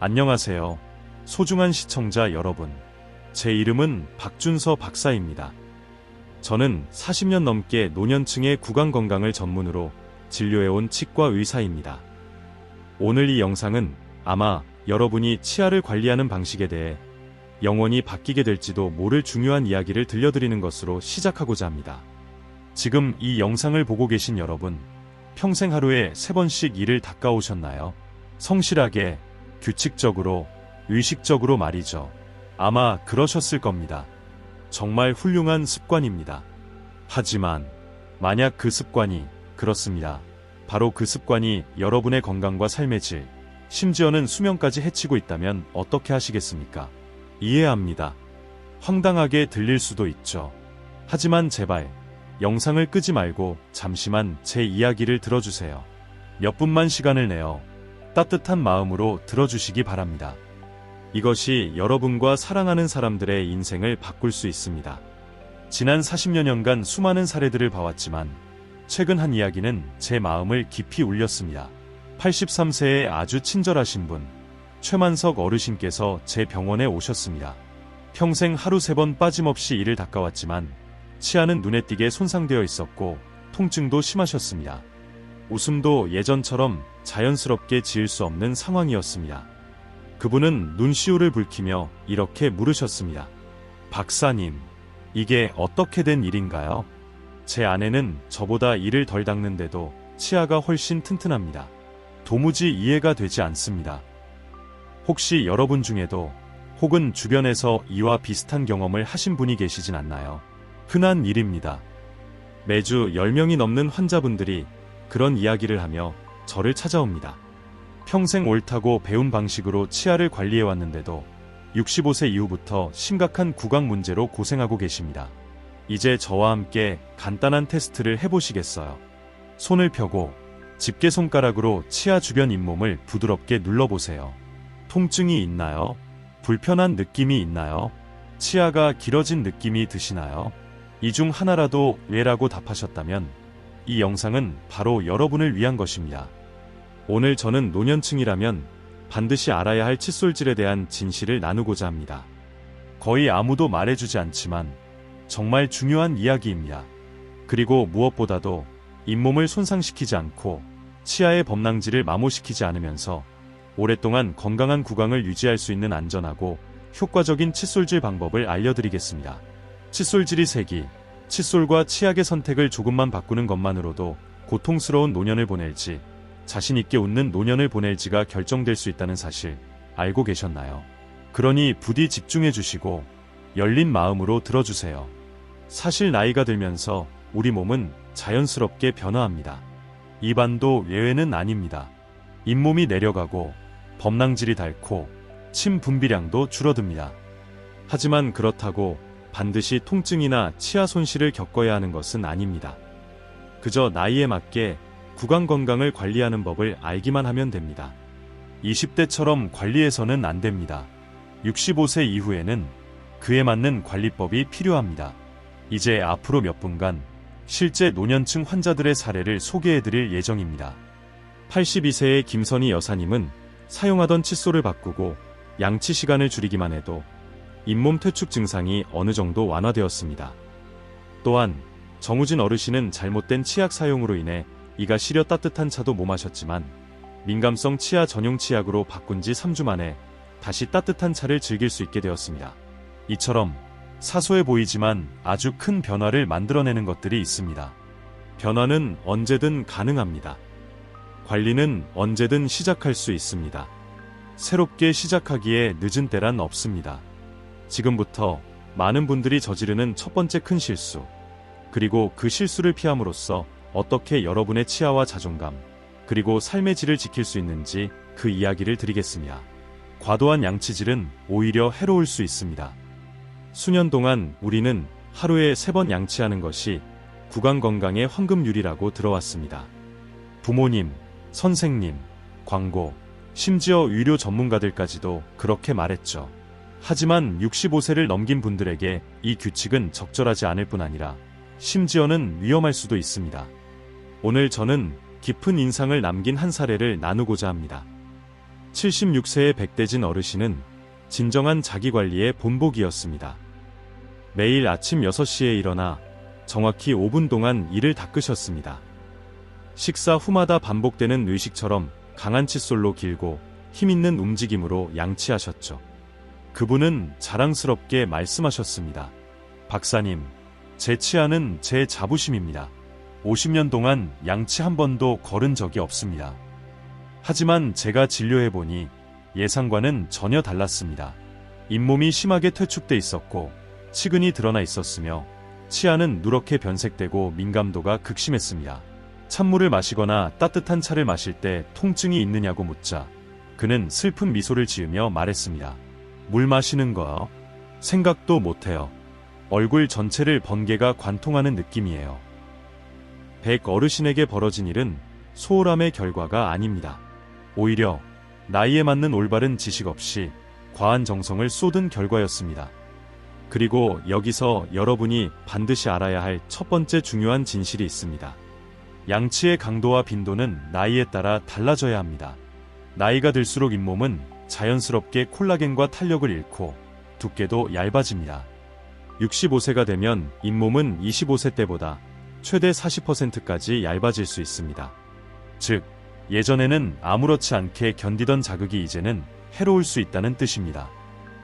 안녕하세요. 소중한 시청자 여러분. 제 이름은 박준서 박사입니다. 저는 40년 넘게 노년층의 구강 건강을 전문으로 진료해온 치과 의사입니다. 오늘 이 영상은 아마 여러분이 치아를 관리하는 방식에 대해 영원히 바뀌게 될지도 모를 중요한 이야기를 들려드리는 것으로 시작하고자 합니다. 지금 이 영상을 보고 계신 여러분, 평생 하루에 3번씩 이를 닦아오셨나요? 성실하게, 규칙적으로, 의식적으로 말이죠. 아마 그러셨을 겁니다. 정말 훌륭한 습관입니다. 하지만, 만약 그 습관이, 그렇습니다. 바로 그 습관이 여러분의 건강과 삶의 질, 심지어는 수명까지 해치고 있다면 어떻게 하시겠습니까? 이해합니다. 황당하게 들릴 수도 있죠. 하지만 제발, 영상을 끄지 말고 잠시만 제 이야기를 들어주세요. 몇 분만 시간을 내어 따뜻한 마음으로 들어주시기 바랍니다. 이것이 여러분과 사랑하는 사람들의 인생을 바꿀 수 있습니다. 지난 40여 년간 수많은 사례들을 봐왔지만 최근 한 이야기는 제 마음을 깊이 울렸습니다. 83세의 아주 친절하신 분, 최만석 어르신께서 제 병원에 오셨습니다. 평생 하루 세 번 빠짐없이 이를 닦아왔지만 치아는 눈에 띄게 손상되어 있었고 통증도 심하셨습니다. 웃음도 예전처럼 자연스럽게 지을 수 없는 상황이었습니다. 그분은 눈시울을 붉히며 이렇게 물으셨습니다. 박사님, 이게 어떻게 된 일인가요? 제 아내는 저보다 이를 덜 닦는데도 치아가 훨씬 튼튼합니다. 도무지 이해가 되지 않습니다. 혹시 여러분 중에도 혹은 주변에서 이와 비슷한 경험을 하신 분이 계시진 않나요? 흔한 일입니다. 매주 10명이 넘는 환자분들이 그런 이야기를 하며 저를 찾아옵니다. 평생 옳다고 배운 방식으로 치아를 관리해 왔는데도 65세 이후부터 심각한 구강 문제로 고생하고 계십니다. 이제 저와 함께 간단한 테스트를 해보시겠어요? 손을 펴고 집게 손가락으로 치아 주변 잇몸을 부드럽게 눌러보세요. 통증이 있나요? 불편한 느낌이 있나요? 치아가 길어진 느낌이 드시나요? 이 중 하나라도 왜라고 답하셨다면 이 영상은 바로 여러분을 위한 것입니다. 오늘 저는 노년층이라면 반드시 알아야 할 칫솔질에 대한 진실을 나누고자 합니다. 거의 아무도 말해주지 않지만 정말 중요한 이야기입니다. 그리고 무엇보다도 잇몸을 손상시키지 않고 치아의 범랑지를 마모시키지 않으면서 오랫동안 건강한 구강을 유지할 수 있는 안전하고 효과적인 칫솔질 방법을 알려드리겠습니다. 칫솔질이 색이 칫솔과 치약의 선택을 조금만 바꾸는 것만으로도 고통스러운 노년을 보낼지 자신 있게 웃는 노년을 보낼지가 결정될 수 있다는 사실 알고 계셨나요? 그러니 부디 집중해 주시고 열린 마음으로 들어주세요. 사실 나이가 들면서 우리 몸은 자연스럽게 변화합니다. 입안도 예외는 아닙니다. 잇몸이 내려가고 범랑질이 닳고 침 분비량도 줄어듭니다. 하지만 그렇다고 반드시 통증이나 치아 손실을 겪어야 하는 것은 아닙니다. 그저 나이에 맞게 구강 건강을 관리하는 법을 알기만 하면 됩니다. 20대처럼 관리해서는 안 됩니다. 65세 이후에는 그에 맞는 관리법이 필요합니다. 이제 앞으로 몇 분간 실제 노년층 환자들의 사례를 소개해드릴 예정입니다. 82세의 김선희 여사님은 사용하던 칫솔을 바꾸고 양치 시간을 줄이기만 해도 잇몸 퇴축 증상이 어느 정도 완화되었습니다. 또한 정우진 어르신은 잘못된 치약 사용으로 인해 이가 시려 따뜻한 차도 못 마셨지만 민감성 치아 전용 치약으로 바꾼 지 3주 만에 다시 따뜻한 차를 즐길 수 있게 되었습니다. 이처럼 사소해 보이지만 아주 큰 변화를 만들어내는 것들이 있습니다. 변화는 언제든 가능합니다. 관리는 언제든 시작할 수 있습니다. 새롭게 시작하기에 늦은 때란 없습니다. 지금부터 많은 분들이 저지르는 첫 번째 큰 실수, 그리고 그 실수를 피함으로써 어떻게 여러분의 치아와 자존감, 그리고 삶의 질을 지킬 수 있는지 그 이야기를 드리겠습니다. 과도한 양치질은 오히려 해로울 수 있습니다. 수년 동안 우리는 하루에 세 번 양치하는 것이 구강 건강의 황금률이라고 들어왔습니다. 부모님, 선생님, 광고, 심지어 의료 전문가들까지도 그렇게 말했죠. 하지만 65세를 넘긴 분들에게 이 규칙은 적절하지 않을 뿐 아니라 심지어는 위험할 수도 있습니다. 오늘 저는 깊은 인상을 남긴 한 사례를 나누고자 합니다. 76세의 백대진 어르신은 진정한 자기관리의 본보기였습니다. 매일 아침 6시에 일어나 정확히 5분 동안 이를 닦으셨습니다. 식사 후마다 반복되는 의식처럼 강한 칫솔로 길고 힘있는 움직임으로 양치하셨죠. 그분은 자랑스럽게 말씀하셨습니다. 박사님, 제 치아는 제 자부심입니다. 50년 동안 양치 한 번도 걸은 적이 없습니다. 하지만 제가 진료해보니 예상과는 전혀 달랐습니다. 잇몸이 심하게 퇴축돼 있었고 치근이 드러나 있었으며 치아는 누렇게 변색되고 민감도가 극심했습니다. 찬물을 마시거나 따뜻한 차를 마실 때 통증이 있느냐고 묻자 그는 슬픈 미소를 지으며 말했습니다. 물 마시는 거요? 생각도 못해요. 얼굴 전체를 번개가 관통하는 느낌이에요. 백 어르신에게 벌어진 일은 소홀함의 결과가 아닙니다. 오히려 나이에 맞는 올바른 지식 없이 과한 정성을 쏟은 결과였습니다. 그리고 여기서 여러분이 반드시 알아야 할 첫 번째 중요한 진실이 있습니다. 양치의 강도와 빈도는 나이에 따라 달라져야 합니다. 나이가 들수록 잇몸은 자연스럽게 콜라겐과 탄력을 잃고 두께도 얇아집니다. 65세가 되면 잇몸은 25세 때보다 최대 40%까지 얇아질 수 있습니다. 즉, 예전에는 아무렇지 않게 견디던 자극이 이제는 해로울 수 있다는 뜻입니다.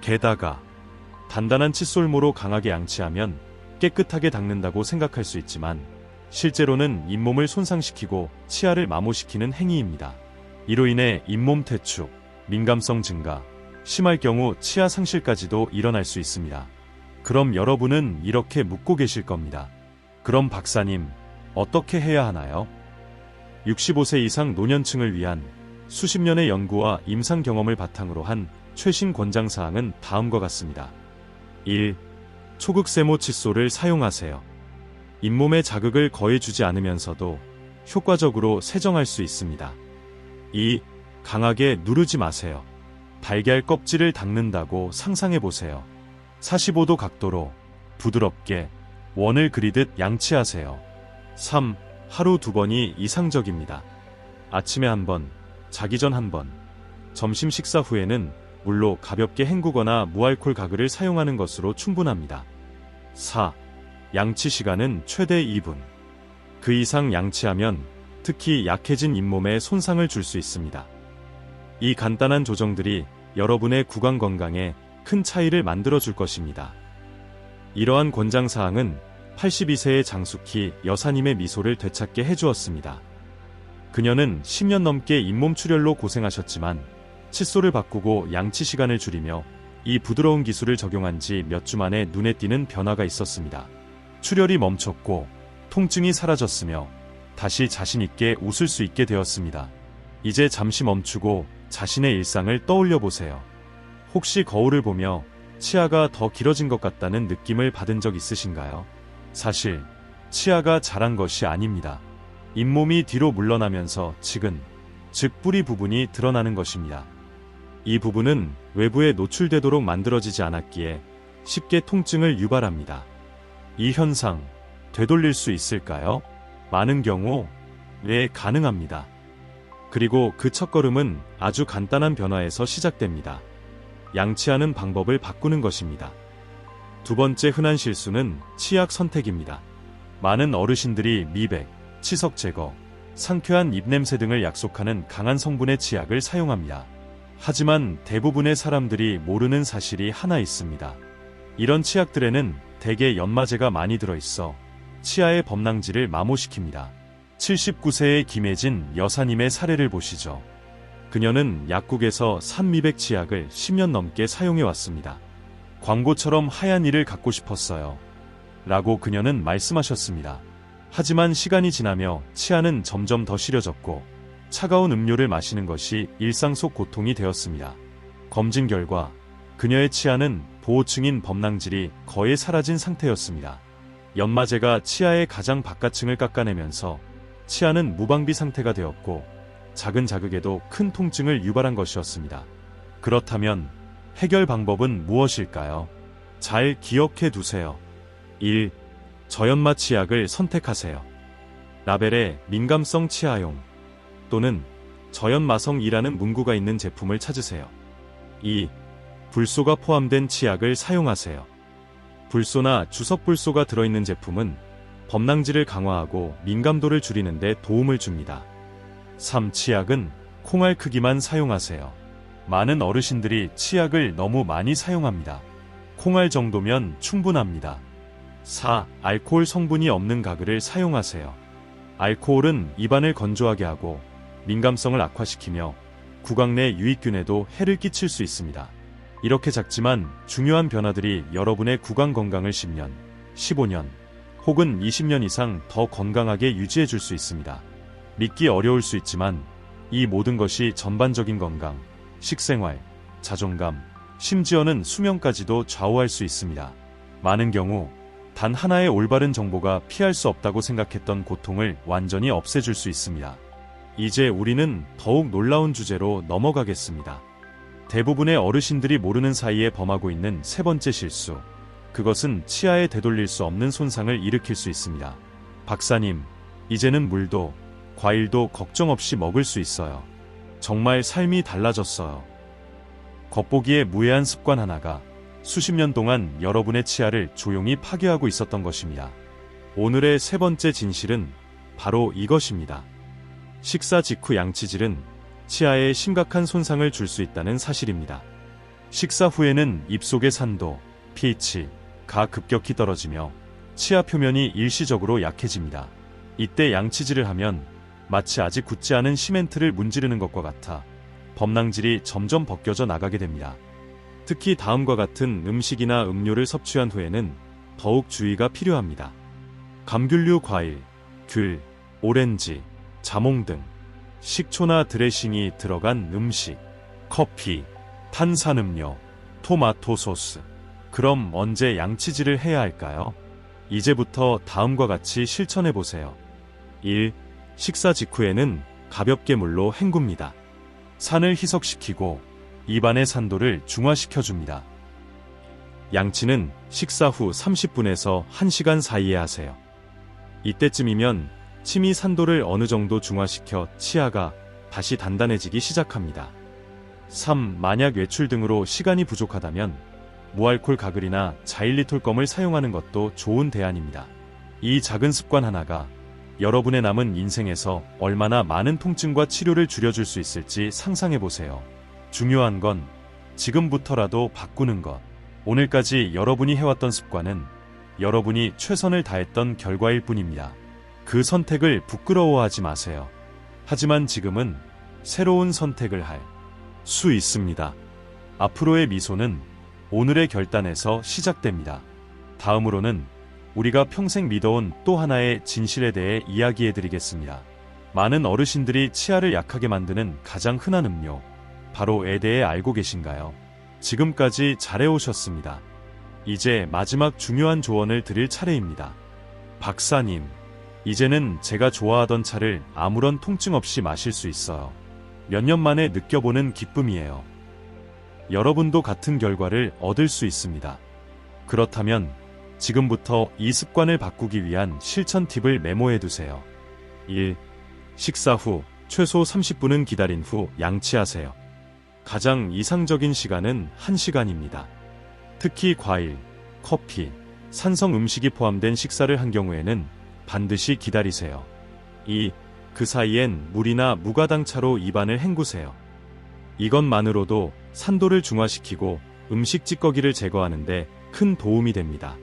게다가 단단한 칫솔모로 강하게 양치하면 깨끗하게 닦는다고 생각할 수 있지만 실제로는 잇몸을 손상시키고 치아를 마모시키는 행위입니다. 이로 인해 잇몸 퇴축, 민감성 증가, 심할 경우 치아 상실까지도 일어날 수 있습니다. 그럼 여러분은 이렇게 묻고 계실 겁니다. 그럼 박사님, 어떻게 해야 하나요? 65세 이상 노년층을 위한 수십 년의 연구와 임상 경험을 바탕으로 한 최신 권장 사항은 다음과 같습니다. 1. 초극 세모 칫솔을 사용하세요. 잇몸에 자극을 거의 주지 않으면서도 효과적으로 세정할 수 있습니다. 2. 강하게 누르지 마세요. 달걀 껍질을 닦는다고 상상해 보세요. 45도 각도로 부드럽게 원을 그리듯 양치하세요. 3. 하루 두 번이 이상적입니다. 아침에 한 번, 자기 전 한 번, 점심 식사 후에는 물로 가볍게 헹구거나 무알콜 가글을 사용하는 것으로 충분합니다. 4. 양치 시간은 최대 2분. 그 이상 양치하면 특히 약해진 잇몸에 손상을 줄 수 있습니다. 이 간단한 조정들이 여러분의 구강 건강에 큰 차이를 만들어 줄 것입니다. 이러한 권장 사항은 82세의 장숙희 여사님의 미소를 되찾게 해주었습니다. 그녀는 10년 넘게 잇몸 출혈로 고생하셨지만 칫솔을 바꾸고 양치 시간을 줄이며 이 부드러운 기술을 적용한 지 몇 주 만에 눈에 띄는 변화가 있었습니다. 출혈이 멈췄고 통증이 사라졌으며 다시 자신있게 웃을 수 있게 되었습니다. 이제 잠시 멈추고 자신의 일상을 떠올려 보세요. 혹시 거울을 보며 치아가 더 길어진 것 같다는 느낌을 받은 적 있으신가요? 사실 치아가 자란 것이 아닙니다. 잇몸이 뒤로 물러나면서 측은, 즉 뿌리 부분이 드러나는 것입니다. 이 부분은 외부에 노출되도록 만들어지지 않았기에 쉽게 통증을 유발합니다. 이 현상, 되돌릴 수 있을까요? 많은 경우, 네, 가능합니다. 그리고 그 첫걸음은 아주 간단한 변화에서 시작됩니다. 양치하는 방법을 바꾸는 것입니다. 두 번째 흔한 실수는 치약 선택입니다. 많은 어르신들이 미백, 치석 제거, 상쾌한 입냄새 등을 약속하는 강한 성분의 치약을 사용합니다. 하지만 대부분의 사람들이 모르는 사실이 하나 있습니다. 이런 치약들에는 대개 연마제가 많이 들어있어 치아의 범랑지를 마모시킵니다. 79세의 김혜진 여사님의 사례를 보시죠. 그녀는 약국에서 산미백 치약을 10년 넘게 사용해 왔습니다. 광고처럼 하얀 이를 갖고 싶었어요. 라고 그녀는 말씀하셨습니다. 하지만 시간이 지나며 치아는 점점 더 시려졌고 차가운 음료를 마시는 것이 일상 속 고통이 되었습니다. 검진 결과 그녀의 치아는 보호층인 범랑질이 거의 사라진 상태였습니다. 연마제가 치아의 가장 바깥층을 깎아내면서 치아는 무방비 상태가 되었고 작은 자극에도 큰 통증을 유발한 것이었습니다. 그렇다면 해결 방법은 무엇일까요? 잘 기억해 두세요. 1. 저연마 치약을 선택하세요. 라벨에 민감성 치아용 또는 저연마성이라는 문구가 있는 제품을 찾으세요. 2. 불소가 포함된 치약을 사용하세요. 불소나 주석불소가 들어있는 제품은 범낭지를 강화하고 민감도를 줄이는 데 도움을 줍니다. 3. 치약은 콩알 크기만 사용하세요. 많은 어르신들이 치약을 너무 많이 사용합니다. 콩알 정도면 충분합니다. 4. 알코올 성분이 없는 가글을 사용하세요. 알코올은 입안을 건조하게 하고 민감성을 악화시키며 구강 내 유익균에도 해를 끼칠 수 있습니다. 이렇게 작지만 중요한 변화들이 여러분의 구강 건강을 10년, 15년, 혹은 20년 이상 더 건강하게 유지해 줄 수 있습니다. 믿기 어려울 수 있지만 이 모든 것이 전반적인 건강, 식생활, 자존감, 심지어는 수명까지도 좌우할 수 있습니다. 많은 경우 단 하나의 올바른 정보가 피할 수 없다고 생각했던 고통을 완전히 없애줄 수 있습니다. 이제 우리는 더욱 놀라운 주제로 넘어가겠습니다. 대부분의 어르신들이 모르는 사이에 범하고 있는 세 번째 실수. 그것은 치아에 되돌릴 수 없는 손상을 일으킬 수 있습니다. 박사님, 이제는 물도, 과일도 걱정 없이 먹을 수 있어요. 정말 삶이 달라졌어요. 겉보기에 무해한 습관 하나가 수십 년 동안 여러분의 치아를 조용히 파괴하고 있었던 것입니다. 오늘의 세 번째 진실은 바로 이것입니다. 식사 직후 양치질은 치아에 심각한 손상을 줄 수 있다는 사실입니다. 식사 후에는 입속의 산도, pH 가 급격히 떨어지며 치아 표면이 일시적으로 약해집니다. 이때 양치질을 하면 마치 아직 굳지 않은 시멘트를 문지르는 것과 같아 범낭질이 점점 벗겨져 나가게 됩니다. 특히 다음과 같은 음식이나 음료를 섭취한 후에는 더욱 주의가 필요합니다. 감귤류 과일, 귤, 오렌지, 자몽 등 식초나 드레싱이 들어간 음식, 커피, 탄산음료, 토마토 소스. 그럼 언제 양치질을 해야 할까요? 이제부터 다음과 같이 실천해 보세요. 1. 식사 직후에는 가볍게 물로 헹굽니다. 산을 희석시키고 입안의 산도를 중화시켜 줍니다. 양치는 식사 후 30분에서 1시간 사이에 하세요. 이때쯤이면 침이 산도를 어느 정도 중화시켜 치아가 다시 단단해지기 시작합니다. 3. 만약 외출 등으로 시간이 부족하다면 무알콜 가글이나 자일리톨검을 사용하는 것도 좋은 대안입니다. 이 작은 습관 하나가 여러분의 남은 인생에서 얼마나 많은 통증과 치료를 줄여줄 수 있을지 상상해 보세요. 중요한 건 지금부터라도 바꾸는 것. 오늘까지 여러분이 해왔던 습관은 여러분이 최선을 다했던 결과일 뿐입니다. 그 선택을 부끄러워하지 마세요. 하지만 지금은 새로운 선택을 할 수 있습니다. 앞으로의 미소는 오늘의 결단에서 시작됩니다. 다음으로는 우리가 평생 믿어온 또 하나의 진실에 대해 이야기해 드리겠습니다. 많은 어르신들이 치아를 약하게 만드는 가장 흔한 음료, 바로 에 대해 알고 계신가요? 지금까지 잘해오셨습니다. 이제 마지막 중요한 조언을 드릴 차례입니다. 박사님, 이제는 제가 좋아하던 차를 아무런 통증 없이 마실 수 있어요. 몇 년 만에 느껴보는 기쁨이에요. 여러분도 같은 결과를 얻을 수 있습니다. 그렇다면 지금부터 이 습관을 바꾸기 위한 실천 팁을 메모해 두세요. 1. 식사 후 최소 30분은 기다린 후 양치하세요. 가장 이상적인 시간은 1시간입니다. 특히 과일, 커피, 산성 음식이 포함된 식사를 한 경우에는 반드시 기다리세요. 2. 그 사이엔 물이나 무가당차로 입안을 헹구세요. 이것만으로도 산도를 중화시키고 음식 찌꺼기를 제거하는 데 큰 도움이 됩니다.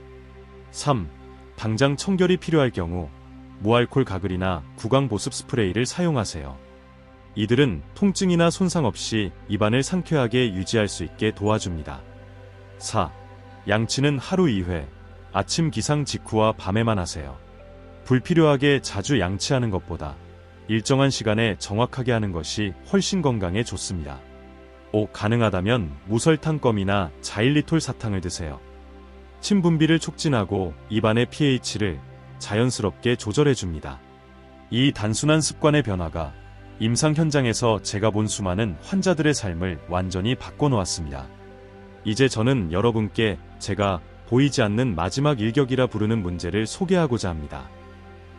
3. 당장 청결이 필요할 경우 무알콜 가글이나 구강 보습 스프레이를 사용하세요. 이들은 통증이나 손상 없이 입안을 상쾌하게 유지할 수 있게 도와줍니다. 4. 양치는 하루 2회, 아침 기상 직후와 밤에만 하세요. 불필요하게 자주 양치하는 것보다 일정한 시간에 정확하게 하는 것이 훨씬 건강에 좋습니다. 5. 가능하다면 무설탕껌이나 자일리톨 사탕을 드세요. 침 분비를 촉진하고 입안의 pH를 자연스럽게 조절해줍니다. 이 단순한 습관의 변화가 임상 현장에서 제가 본 수많은 환자들의 삶을 완전히 바꿔놓았습니다. 이제 저는 여러분께 제가 보이지 않는 마지막 일격이라 부르는 문제를 소개하고자 합니다.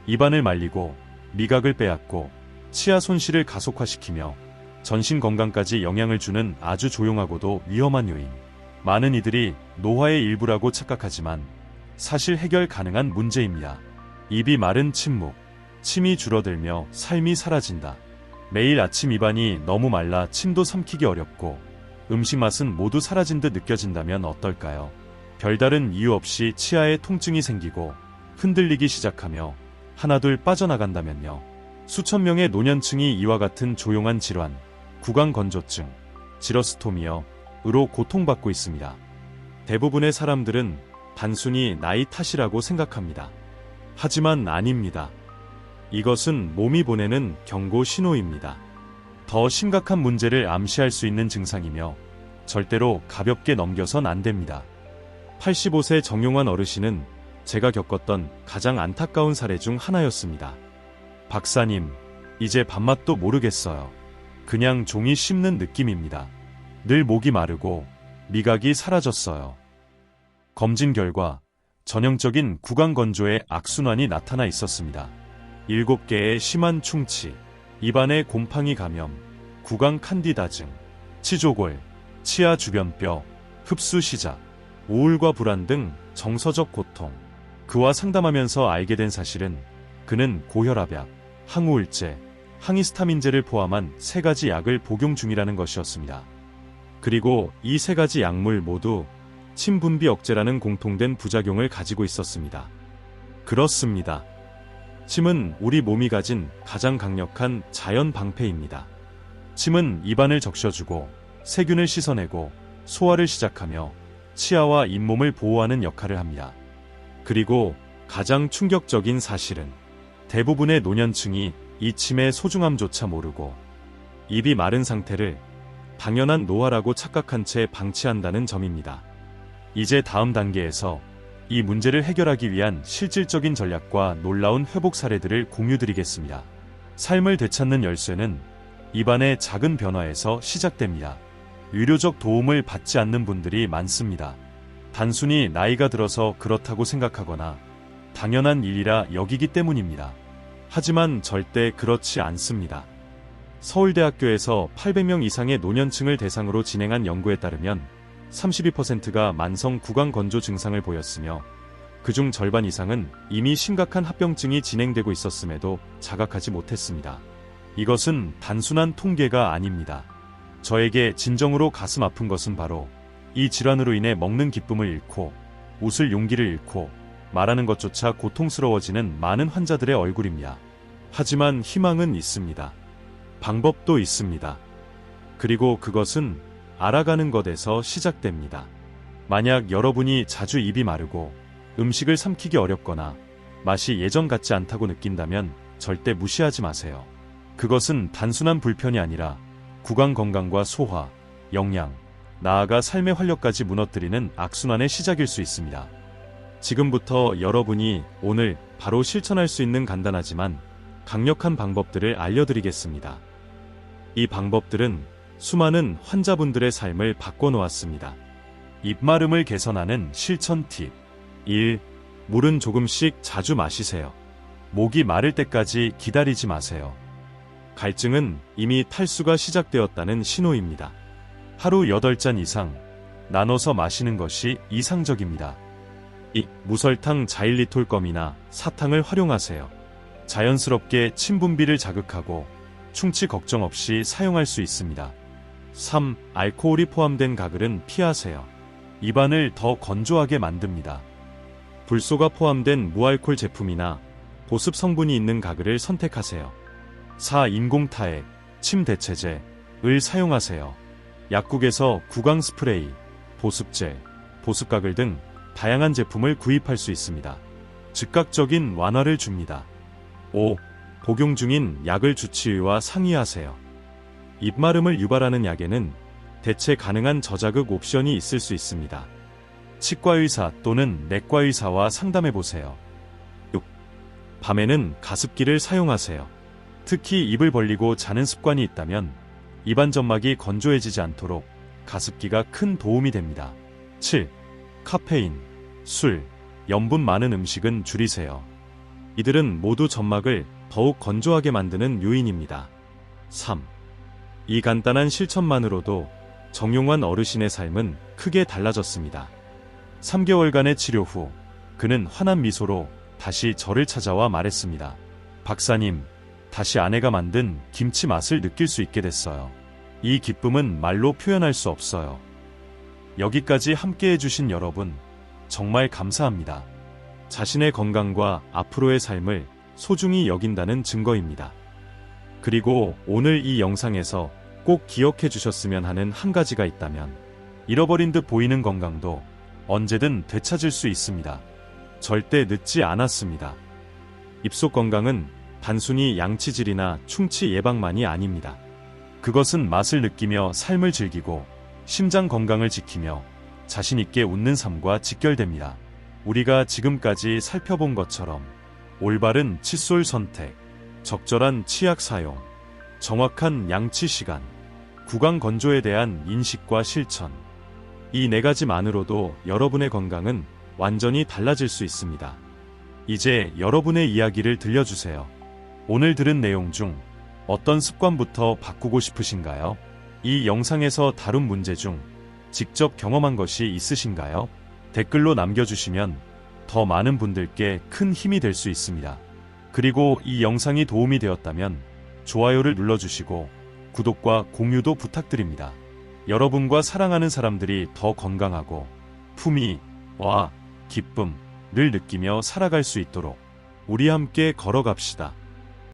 입안을 말리고 미각을 빼앗고 치아 손실을 가속화시키며 전신 건강까지 영향을 주는 아주 조용하고도 위험한 요인. 많은 이들이 노화의 일부라고 착각하지만 사실 해결 가능한 문제입니다. 입이 마른 침묵, 침이 줄어들며 삶이 사라진다. 매일 아침 입안이 너무 말라 침도 삼키기 어렵고 음식 맛은 모두 사라진 듯 느껴진다면 어떨까요? 별다른 이유 없이 치아에 통증이 생기고 흔들리기 시작하며 하나둘 빠져나간다면요. 수천 명의 노년층이 이와 같은 조용한 질환, 구강건조증, 지러스토미어으로 고통받고 있습니다. 대부분의 사람들은 단순히 나이 탓이라고 생각합니다. 하지만 아닙니다. 이것은 몸이 보내는 경고 신호입니다. 더 심각한 문제를 암시할 수 있는 증상이며 절대로 가볍게 넘겨선 안 됩니다. 85세 정용환 어르신은 제가 겪었던 가장 안타까운 사례 중 하나였습니다. 박사님, 이제 밥맛도 모르겠어요. 그냥 종이 씹는 느낌입니다. 늘 목이 마르고 미각이 사라졌어요. 검진 결과 전형적인 구강 건조의 악순환이 나타나 있었습니다. 7개의 심한 충치, 입안의 곰팡이 감염, 구강 칸디다증, 치조골, 치아 주변뼈, 흡수 시작, 우울과 불안 등 정서적 고통. 그와 상담하면서 알게 된 사실은 그는 고혈압약, 항우울제, 항히스타민제를 포함한 세 가지 약을 복용 중이라는 것이었습니다. 그리고 이 세 가지 약물 모두 침분비 억제라는 공통된 부작용을 가지고 있었습니다. 그렇습니다. 침은 우리 몸이 가진 가장 강력한 자연 방패입니다. 침은 입안을 적셔주고 세균을 씻어내고 소화를 시작하며 치아와 잇몸을 보호하는 역할을 합니다. 그리고 가장 충격적인 사실은 대부분의 노년층이 이 침의 소중함조차 모르고 입이 마른 상태를 당연한 노화라고 착각한 채 방치한다는 점입니다. 이제 다음 단계에서 이 문제를 해결하기 위한 실질적인 전략과 놀라운 회복 사례들을 공유드리겠습니다. 삶을 되찾는 열쇠는 입안의 작은 변화에서 시작됩니다. 의료적 도움을 받지 않는 분들이 많습니다. 단순히 나이가 들어서 그렇다고 생각하거나 당연한 일이라 여기기 때문입니다. 하지만 절대 그렇지 않습니다. 서울대학교에서 800명 이상의 노년층을 대상으로 진행한 연구에 따르면 32%가 만성 구강 건조 증상을 보였으며 그중 절반 이상은 이미 심각한 합병증이 진행되고 있었음에도 자각하지 못했습니다. 이것은 단순한 통계가 아닙니다. 저에게 진정으로 가슴 아픈 것은 바로 이 질환으로 인해 먹는 기쁨을 잃고 웃을 용기를 잃고 말하는 것조차 고통스러워지는 많은 환자들의 얼굴입니다. 하지만 희망은 있습니다. 방법도 있습니다. 그리고 그것은 알아가는 것에서 시작됩니다. 만약 여러분이 자주 입이 마르고 음식을 삼키기 어렵거나 맛이 예전 같지 않다고 느낀다면 절대 무시하지 마세요. 그것은 단순한 불편이 아니라 구강 건강과 소화, 영양, 나아가 삶의 활력까지 무너뜨리는 악순환의 시작일 수 있습니다. 지금부터 여러분이 오늘 바로 실천할 수 있는 간단하지만 강력한 방법들을 알려드리겠습니다. 이 방법들은 수많은 환자분들의 삶을 바꿔놓았습니다. 입마름을 개선하는 실천 팁 1. 물은 조금씩 자주 마시세요. 목이 마를 때까지 기다리지 마세요. 갈증은 이미 탈수가 시작되었다는 신호입니다. 하루 8잔 이상 나눠서 마시는 것이 이상적입니다. 2. 무설탕 자일리톨 껌이나 사탕을 활용하세요. 자연스럽게 침분비를 자극하고 충치 걱정 없이 사용할 수 있습니다. 3. 알코올이 포함된 가글은 피하세요. 입안을 더 건조하게 만듭니다. 불소가 포함된 무알콜 제품이나 보습 성분이 있는 가글을 선택하세요. 4. 인공타액, 침 대체제을 사용하세요. 약국에서 구강 스프레이, 보습제, 보습가글 등 다양한 제품을 구입할 수 있습니다. 즉각적인 완화를 줍니다. 5. 복용 중인 약을 주치의와 상의하세요. 입마름을 유발하는 약에는 대체 가능한 저자극 옵션이 있을 수 있습니다. 치과의사 또는 내과의사와 상담해보세요. 6. 밤에는 가습기를 사용하세요. 특히 입을 벌리고 자는 습관이 있다면 입안 점막이 건조해지지 않도록 가습기가 큰 도움이 됩니다. 7. 카페인, 술, 염분 많은 음식은 줄이세요. 이들은 모두 점막을 더욱 건조하게 만드는 요인입니다. 3. 이 간단한 실천만으로도 정용환 어르신의 삶은 크게 달라졌습니다. 3개월간의 치료 후 그는 환한 미소로 다시 저를 찾아와 말했습니다. 박사님, 다시 아내가 만든 김치 맛을 느낄 수 있게 됐어요. 이 기쁨은 말로 표현할 수 없어요. 여기까지 함께 해주신 여러분, 정말 감사합니다. 자신의 건강과 앞으로의 삶을 소중히 여긴다는 증거입니다. 그리고 오늘 이 영상에서 꼭 기억해 주셨으면 하는 한 가지가 있다면, 잃어버린 듯 보이는 건강도 언제든 되찾을 수 있습니다. 절대 늦지 않았습니다. 입속 건강은 단순히 양치질이나 충치 예방만이 아닙니다. 그것은 맛을 느끼며 삶을 즐기고 심장 건강을 지키며 자신있게 웃는 삶과 직결됩니다. 우리가 지금까지 살펴본 것처럼 올바른 칫솔 선택, 적절한 치약 사용, 정확한 양치 시간, 구강 건조에 대한 인식과 실천. 이 네 가지만으로도 여러분의 건강은 완전히 달라질 수 있습니다. 이제 여러분의 이야기를 들려주세요. 오늘 들은 내용 중 어떤 습관부터 바꾸고 싶으신가요? 이 영상에서 다룬 문제 중 직접 경험한 것이 있으신가요? 댓글로 남겨주시면 더 많은 분들께 큰 힘이 될 수 있습니다. 그리고 이 영상이 도움이 되었다면 좋아요를 눌러주시고 구독과 공유도 부탁드립니다. 여러분과 사랑하는 사람들이 더 건강하고 품위와 기쁨을 느끼며 살아갈 수 있도록 우리 함께 걸어갑시다.